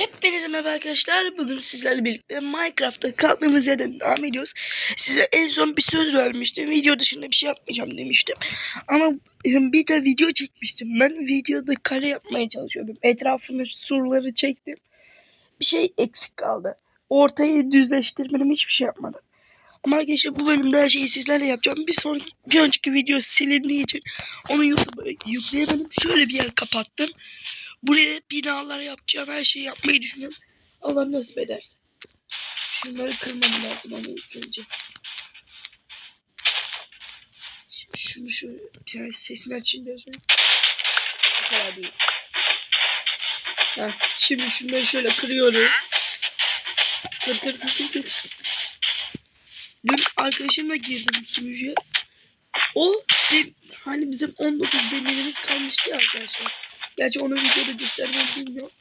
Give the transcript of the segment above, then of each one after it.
Hepinize merhaba arkadaşlar. Bugün sizlerle birlikte Minecraft'ta kaldığımız yerden devam ediyoruz. Size en son bir söz vermiştim. Video dışında bir şey yapmayacağım demiştim. Ama e, bir de video çekmiştim. Ben videoda kale yapmaya çalışıyordum. Etrafını surları çektim. Bir şey eksik kaldı. Ortayı düzleştirmedim hiçbir şey yapmadım. Ama arkadaşlar bu bölümde her şeyi sizlerle yapacağım. Bir sonraki bir önceki video silindiği için onu YouTube'a yükleyemedim. Şöyle bir yer kapattım. Buraya binalar yapacağım. Her şeyi yapmayı düşünüyorum. Allah nasip ederse. Şunları kırmam lazım ama ilk önce. Şimdi şunu şöyle bir tane sesini açayım biraz sonra. Bu değil. Heh, şimdi şunları şöyle kırıyoruz. Kır kır kır kır. Dün arkadaşımla girdim sunucuya. O de, hani bizim 19 demirimiz kalmıştı arkadaşlar. Gerçi onu videoda göstermeyi bilmiyorum.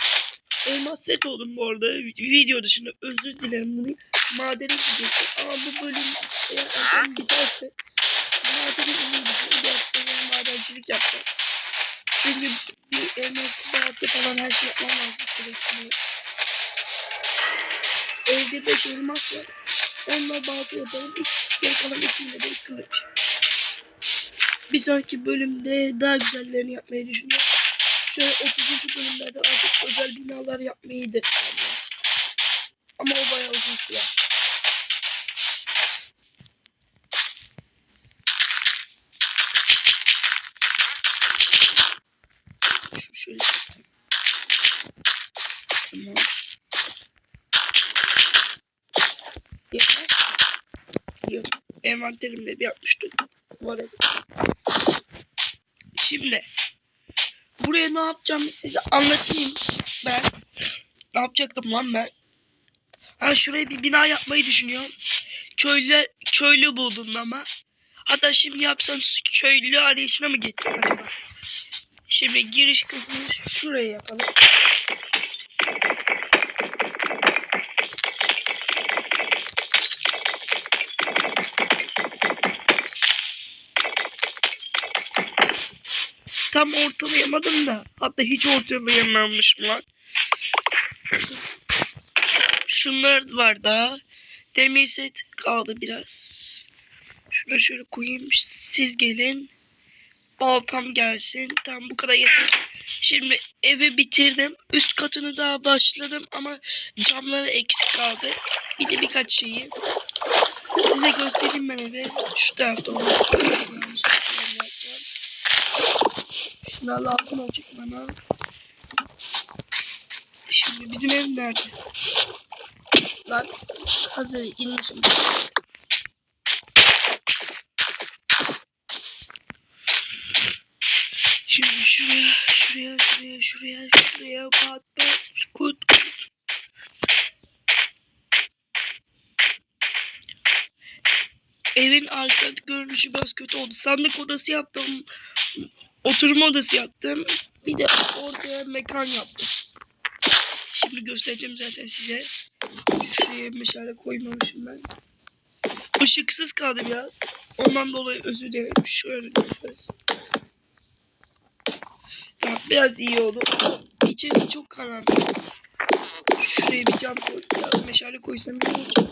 Elmas set oldum bu arada. Video dışında özür dilerim bunu. Madene gidecektim ama bu bölüm eğer erken biterse madene inmeyeceğim. Gerçekten madencilik yapacağım. Çünkü bir elmas balta falan her şey yapmam lazım. Sürekli. Evde 5 elmas var. Onunla balta yaparım. Geri kalan ikimle de kılıç. Bir sonraki bölümde daha güzellerini yapmayı düşünüyorum. Şöyle 30. bölümlerde artık özel binalar yapmayı planlıyorum. Ama o bayağı uzun sürer. Şu şöyle yapayım. Tamam. Yetmez mi? Yok. Envanterimde bir yapmıştım. Bu arada. Şimdi buraya ne yapacağım size anlatayım ben. Ne yapacaktım lan ben? Ha şuraya bir bina yapmayı düşünüyorum. Köylü köylü buldum ama. Hatta şimdi yapsam köylü arayışına mı geçsem acaba? Şimdi giriş kısmını şuraya yapalım. Tam ortalayamadım da. Hatta hiç ortalayamamışım lan. Şunlar var daha. Demir set kaldı biraz. Şunu şöyle koyayım. Siz gelin. Baltam gelsin. Tam bu kadar yeter. Şimdi evi bitirdim. Üst katını daha başladım ama camları eksik kaldı. Bir de birkaç şeyi. Size göstereyim ben evi. Şu tarafta olması. Şuna lazım olacak bana. Şimdi bizim ev nerede? Lan hazır inmişim. Şimdi şuraya, şuraya, şuraya, şuraya, şuraya pat pat kut kut. Evin arka görünüşü biraz kötü oldu. Sandık odası yaptım. Oturma odası yaptım. Bir de ortaya mekan yaptım. Şimdi göstereceğim zaten size. Şuraya meşale koymamışım ben. Işıksız kaldı biraz. Ondan dolayı özür dilerim. Şöyle yaparız. Tamam biraz iyi oldu. İçerisi çok karanlık. Şuraya bir cam koy. Ya, meşale koysam iyi olacak.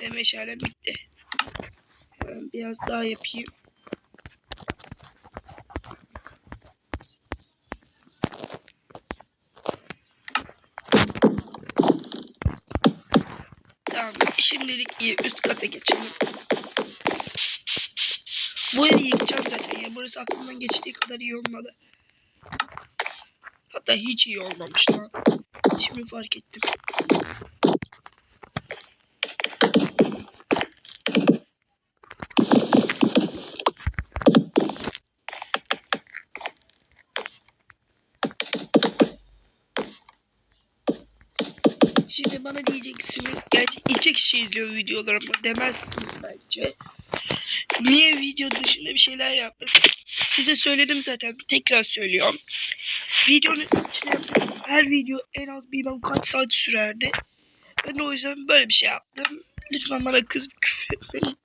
Ve meşale bitti. Biraz daha yapayım. Tamam. Şimdilik iyi. Üst kata geçelim. Bu evi yıkacağım zaten ya. Burası aklımdan geçtiği kadar iyi olmadı. Hatta hiç iyi olmamış lan. Şimdi fark ettim. Şimdi bana diyeceksiniz. Gerçi iki kişi izliyor videolarımı demezsiniz bence. Niye video dışında bir şeyler yaptın? Size söyledim zaten. Tekrar söylüyorum. Videonun içine her video en az bilmem kaç saat sürerdi. Ben o yüzden böyle bir şey yaptım. Lütfen bana kız küfür etmeyin.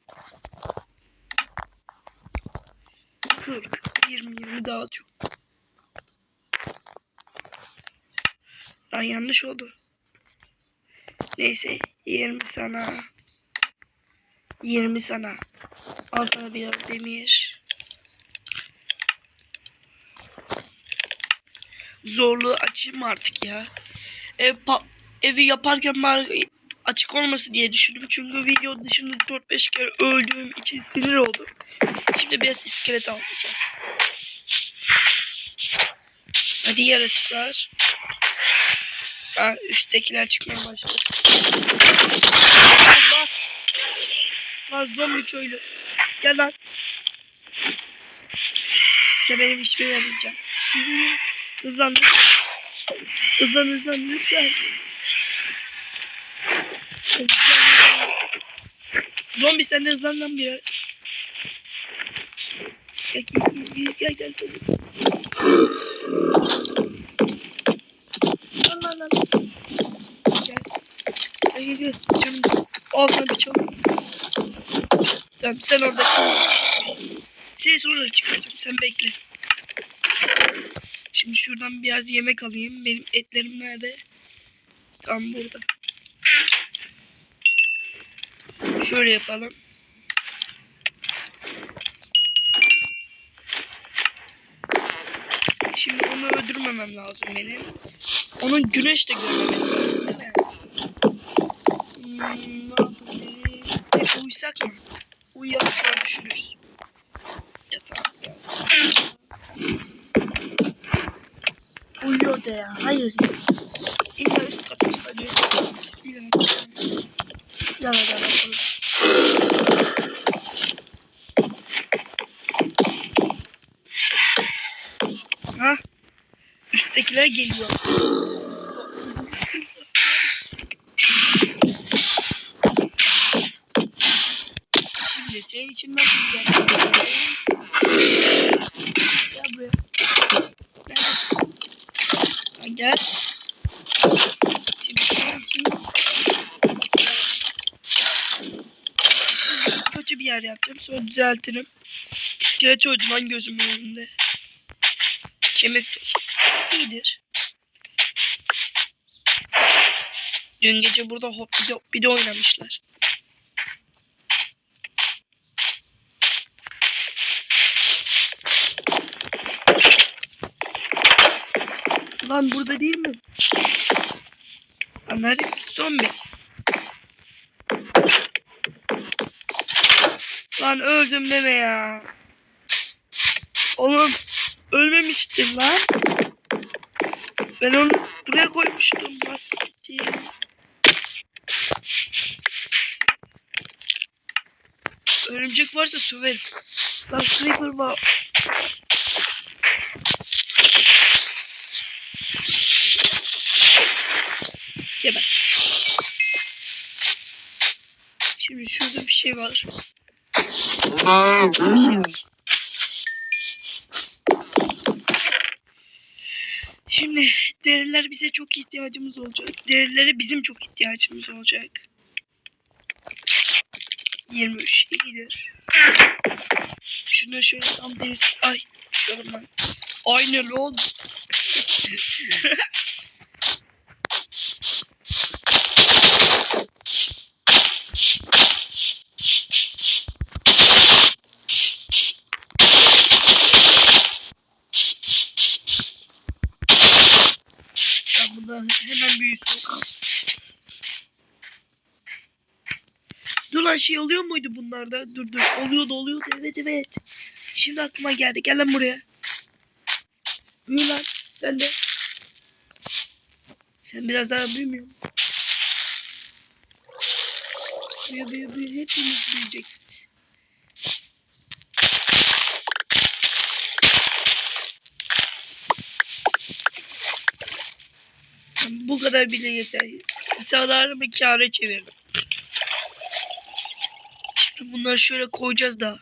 40, 20, 20 daha çok. Lan yanlış oldu. Neyse 20 sana. 20 sana. Al sana biraz demir. Zorluğu açayım artık ya. Ev evi yaparken bari açık olmasın diye düşündüm. Çünkü video dışında 4-5 kere öldüğüm için sinir oldum. Şimdi biraz iskelet alacağız. Hadi yaratıklar. Aa, üsttekiler çıkmaya başladı. Allah. Lan zombi köylü. Gel lan. Sen benim işime yarayacağım. Yürü. Hızlan. Hızlan hızlan lütfen. Zombi sen de hızlan lan biraz. Gel gel gel gel. gel. Lan lan lan. Gel. Gel gel. Canım. Al sana bir çalım. Tamam sen orada kal. Seni sonra çıkaracağım. Sen bekle. Şimdi şuradan biraz yemek alayım. Benim etlerim nerede? Tam burada. Şöyle yapalım. Şimdi onu öldürmemem lazım benim. Onun güneş de görmemesi lazım değil mi? Hep uyusak mı? Uyuyalım sonra düşünürüz. Yatağa biraz. Uyuyor da ya. Hayır ya. İlla üst kata çıkacak. Bismillahirrahmanirrahim. Yana yapalım. Ha? Üsttekiler geliyor. Senin için nasıl güzel? Gel buraya. Ha, gel. Şimdi için kötü bir yer yapacağım. Sonra düzeltirim. İskelet öldü gözümün önünde. Kemik tozu. İyidir. Dün gece burada hop bir de, bir de oynamışlar. Lan burada değil mi? Nerede? Zombi. Lan öldüm deme ya. Oğlum ölmemiştim lan. Ben onu buraya koymuştum. Basittim. Örümcek varsa söveriz. Lan sniper var. Geber. Şimdi şurada şey. Bir şey var. Şimdi deriler bize çok ihtiyacımız olacak. Derilere bizim çok ihtiyacımız olacak. 23 iyidir. Şuna şöyle tam derisi... Ay düşüyorum ben. Aynı lan. lan şey oluyor muydu bunlarda? Dur dur. Oluyordu oluyordu. Evet evet. Şimdi aklıma geldi. Gel lan buraya. Büyü lan. Sen de. Sen biraz daha büyümüyor musun? Büyü büyü büyü. Hepiniz büyüyeceksiniz. Bu kadar bile yeter. Sağlarımı kâra çevirdim. Bunları şöyle koyacağız daha.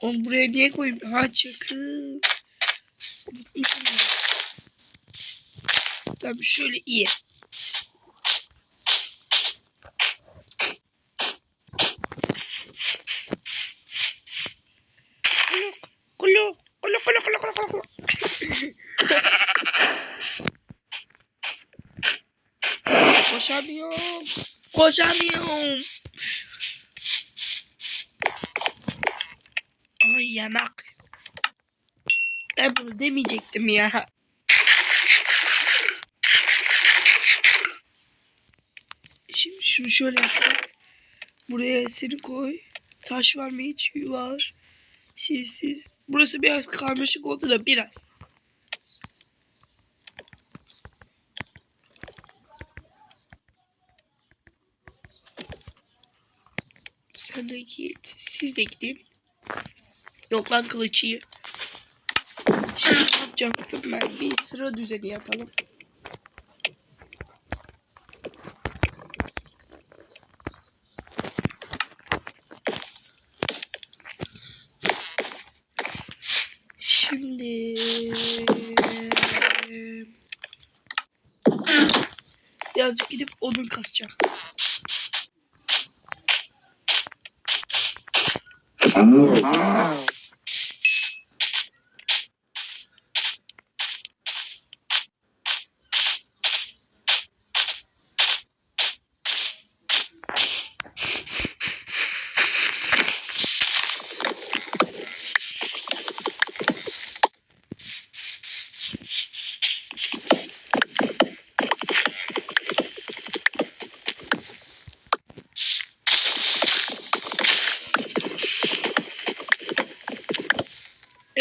Oğlum buraya niye koyayım? Ha çakı. Tamam şöyle iyi. Koşamıyorum. Koşamıyorum. Ay yemek. Ben bunu demeyecektim ya. Şimdi şunu şöyle yapsak. Buraya seni koy. Taş var mı hiç? Var. Sessiz. Burası biraz karmaşık oldu da biraz. Sen de git. Siz de gidin. Yok lan kılıç. Şimdi ne yapacaktım ben? Bir sıra düzeni yapalım. Şimdi birazcık gidip odun kasacağım.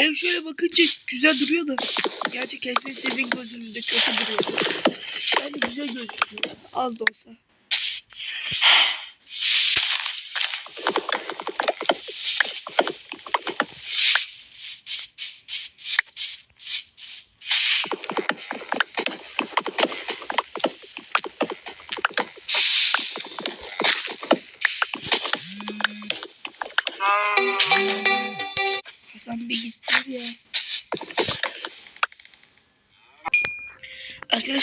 Ev şöyle bakınca güzel duruyor da gerçekten sizin, gözünüzde kötü duruyor. Yani güzel gözüküyor. Az da olsa.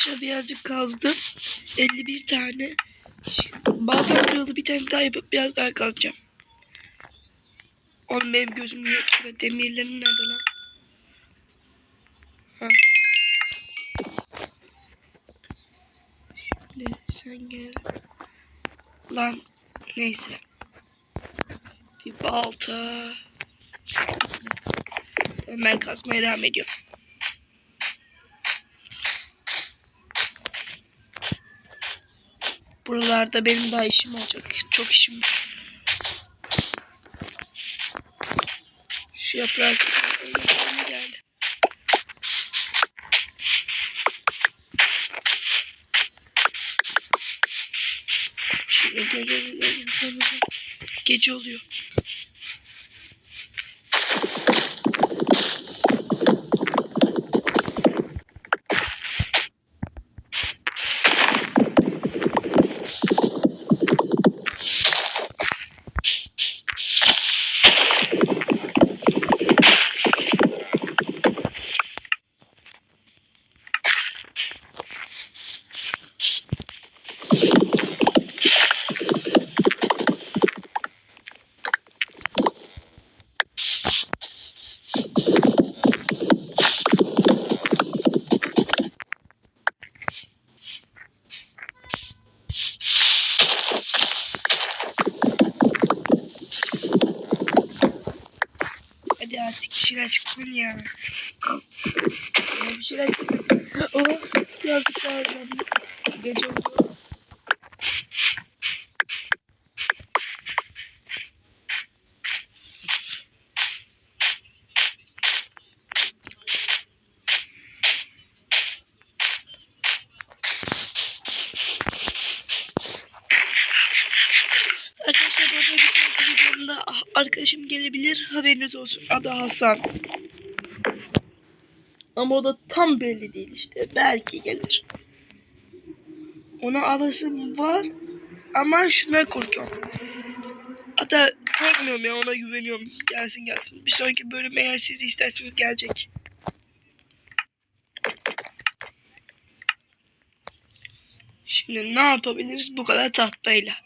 Arkadaşlar birazcık kazdım. 51 tane. Baltam kırıldı bir tane daha yapıp biraz daha kazacağım. Oğlum benim gözüm yok. Şurada Demirlerim nerede lan? Şimdi sen gel. Lan neyse. Bir balta. Hemen kazmaya devam ediyorum. Buralarda benim daha işim olacak. Çok işim var. Şu yaprak geldi. Gece oluyor. Hadi artık bir şeyler çıksın ya. Bir şeyler çıksın. Oh, birazcık daha hızlandım. Gece oldu. Arkadaşlar bu arada bir sonraki videomda ah, gelebilir. Haberiniz olsun. Adı Hasan. Ama o da tam belli değil işte. Belki gelir. Ona alasım var. Ama şundan korkuyorum. Hatta korkmuyorum ya ona güveniyorum. Gelsin gelsin. Bir sonraki bölüm eğer siz isterseniz gelecek. Şimdi ne yapabiliriz bu kadar tahtayla?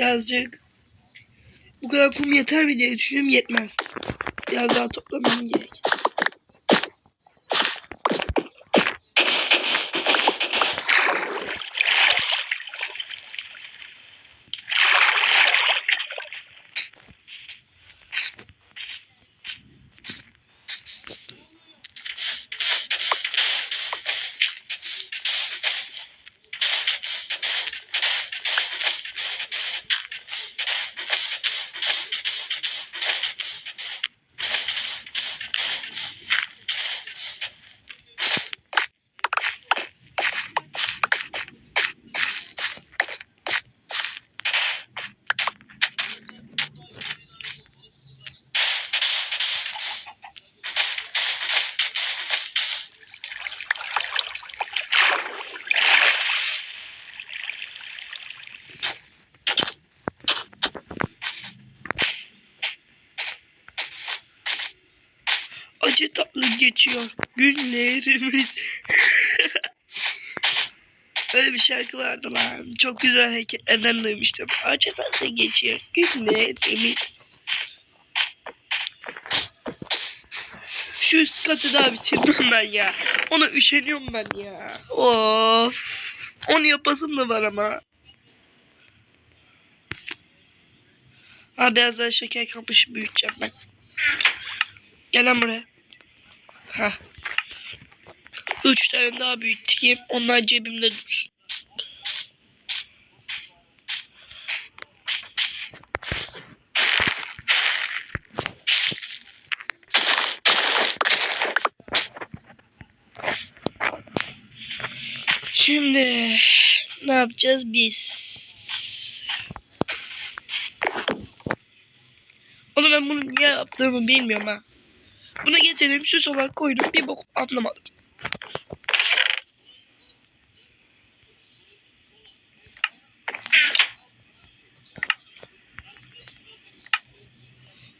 birazcık. Bu kadar kum yeter mi diye düşünüyorum yetmez. Biraz daha toplamam gerek. Acı tatlı geçiyor günlerimiz. Öyle bir şarkı vardı lan. Çok güzel hareketlerden duymuştum. Acı tatlı geçiyor günlerimiz. Şu üst katı daha bitirmem ben ya. Ona üşeniyorum ben ya. Of. Onu yapasım da var ama. Ha biraz daha şeker kamışı büyüteceğim ben. Gel lan buraya. Ha. Üç tane daha büyüteyim. Onlar cebimde dursun. Şimdi ne yapacağız biz? Oğlum ben bunu niye yaptığımı bilmiyorum ha. Buna getirdim süs olarak koydum bir bok anlamadım.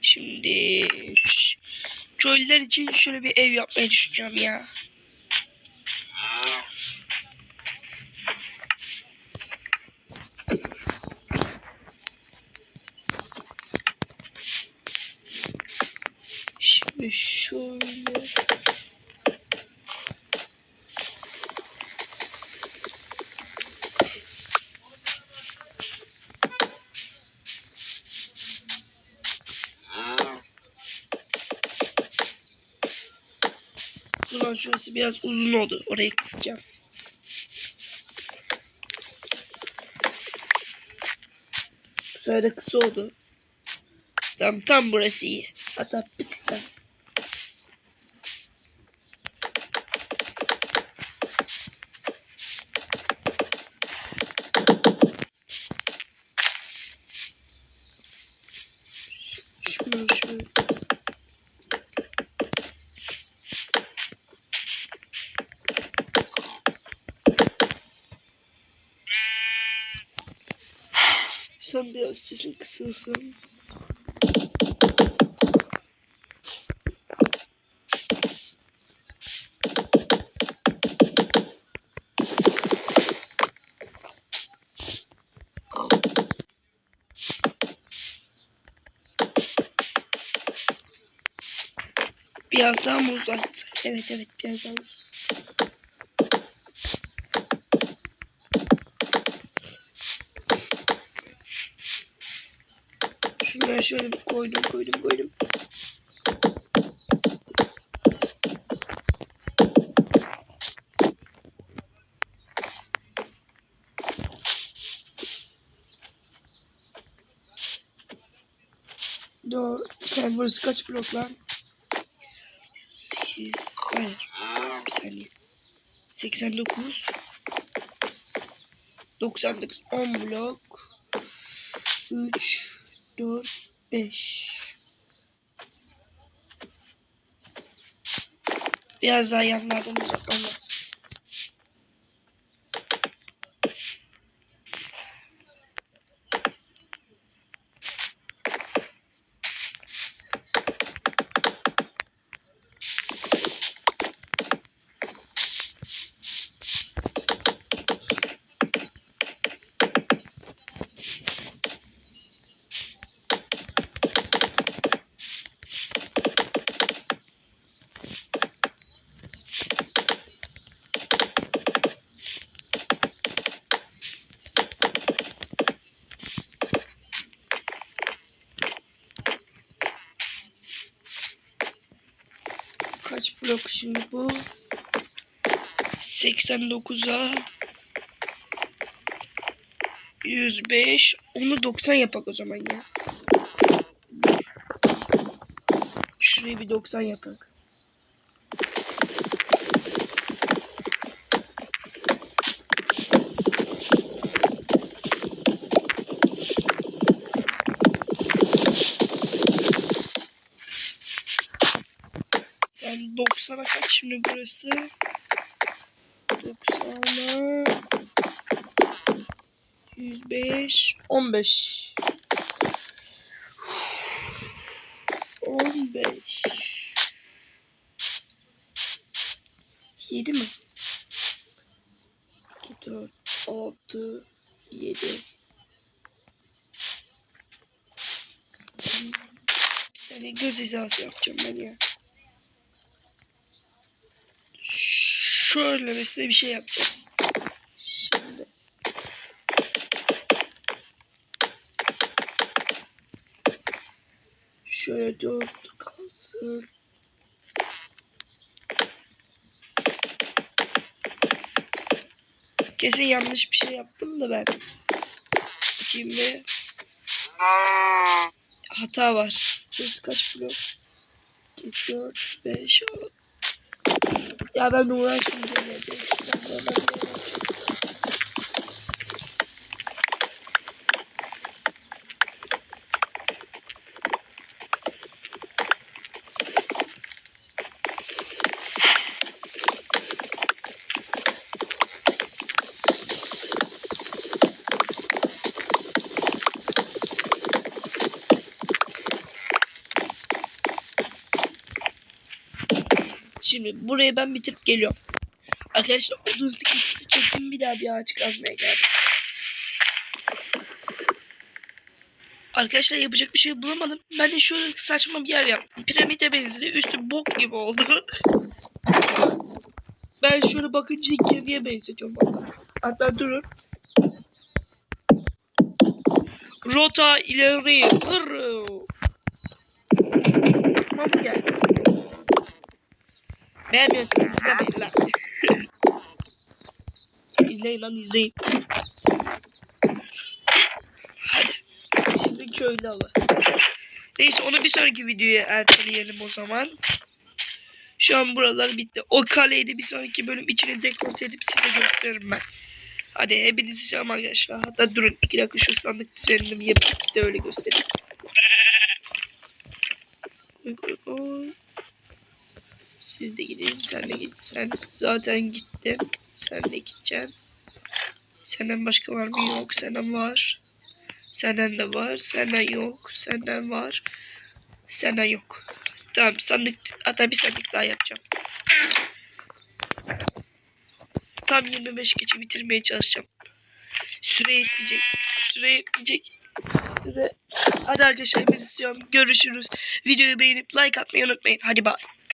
Şimdi köylüler için şöyle bir ev yapmayı düşünüyorum ya. Şimdi şöyle. Ulan şurası biraz uzun oldu. Orayı kısacağım. Sonra kısa oldu. Tam tam burası iyi. Hatta Sen biraz sesin kısılsın. Biraz daha mı uzattı? Evet evet biraz daha uzattı. Ben şöyle bir koydum koydum koydum. Do sen burası kaç blok lan? 8 hayır bir saniye. 89 99 10 blok. 3 4 5 Biraz daha yanlardan uzatmam blok şimdi bu? 89'a 105 onu 90 yapak o zaman ya. Şurayı bir 90 yapak. Yani 90'a kaç şimdi burası? 90'a 105 15 15 7 mi? 2 4 6 7 Bir saniye göz hizası yapacağım ben ya. Şöyle mesela bir şey yapacağız. Şimdi. Şöyle dört kalsın. Kesin yanlış bir şey yaptım da ben. Şimdi hata var. Burası kaç blok? 2, 4, 5, 6. Ya ben uğraşmayacağım. Şimdi burayı ben bitirip geliyorum. Arkadaşlar hızlı keçisi çektim bir daha bir ağaç kazmaya geldim. Arkadaşlar yapacak bir şey bulamadım. Ben de şöyle saçma bir yer yaptım. Piramide benzeri. Üstü bok gibi oldu. Ben şöyle bakınca gemiye benzetiyorum. Vallahi. Hatta durun. Rota ileri. Hırr. Tamam mı geldi? Beğenmiyorsanız izlemeyin lan. İzleyin lan izleyin. Hadi. Şimdi köylü hava. Neyse onu bir sonraki videoya erteleyelim o zaman. Şu an buralar bitti. O kaleyi de bir sonraki bölüm içine dekolte edip size gösteririm ben. Hadi hepinizi selam arkadaşlar. Hatta durun iki dakika şu sandık düzenini yapıp size öyle göstereyim. Koy koy koy. Siz de gidin. Sen de git. Sen zaten gittin. Sen de gideceksin. Senden başka var mı? Yok. Senden var. Senden de var. Senden yok. Senden var. Senden yok. Tamam sandık. Hatta bir sandık daha yapacağım. Tam 25 geçe bitirmeye çalışacağım. Süre yetmeyecek. Süre yetmeyecek. Süre. Hadi arkadaşlar biz istiyorum. Görüşürüz. Videoyu beğenip like atmayı unutmayın. Hadi bay.